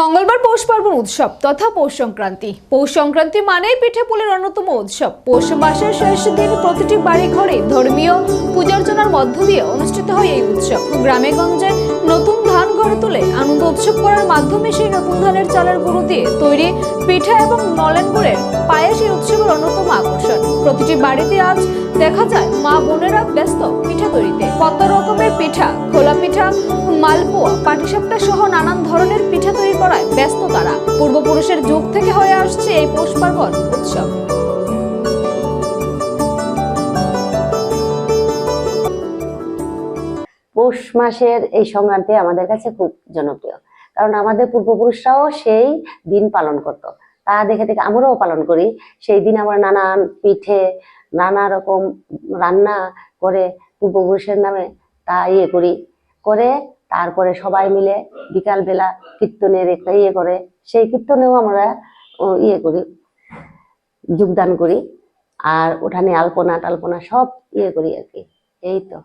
মঙ্গলবার পৌষ পার্বণ উৎসব তথা পৌষ সংক্রান্তি। পৌষ সংক্রান্তি মানেই পিঠে পুলির অন্যতম উৎসব। পৌষ মাসের শেষ দিন প্রতিটি বাড়ি ঘরে ধর্মীয় পূজার্চনার মধ্য দিয়ে অনুষ্ঠিত হয় এই উৎসব। গ্রামে গঞ্জে নতুন ধান গড়ে তুলে আনন্দ উৎসব করার মাধ্যমে সেই নতুন ধানের চালের গুঁড়ো দিয়ে তৈরি পিঠা এবং নলেন গুড়ের পায়েস এই উৎসবের অন্যতম আকর্ষণ। প্রতিটি বাড়িতে আজ দেখা যায় মা পিঠা তৈরিতে। কত রকমের পিঠা, খোলা পিঠা, মালপোয়া পাটিসাপটা সহ নানান ধরনের পিঠা তৈরি করায় ব্যস্ত তারা। পূর্বপুরুষের যুগ থেকে হয়ে আসছে এই পৌষ পার্বণ উৎসব। পৌষ মাসের এই সংক্রান্তি আমাদের কাছে খুব জনপ্রিয়। কারণ আমাদের পূর্বপুরুষরাও সেই দিন পালন করত। তা দেখে দেখে আমরাও পালন করি। সেই দিন আমরা নানান পিঠে, নানা রকম রান্না করে পূর্বপুরুষের নামে তা ইয়ে করি। করে তারপরে সবাই মিলে বিকালবেলা কীর্তনের একটা ইয়ে করে। সেই কীর্তনেও আমরা ইয়ে করি, যোগদান করি। আর ওঠানে আলপনা টালপনা সব ইয়ে করি আর কি। এই তো।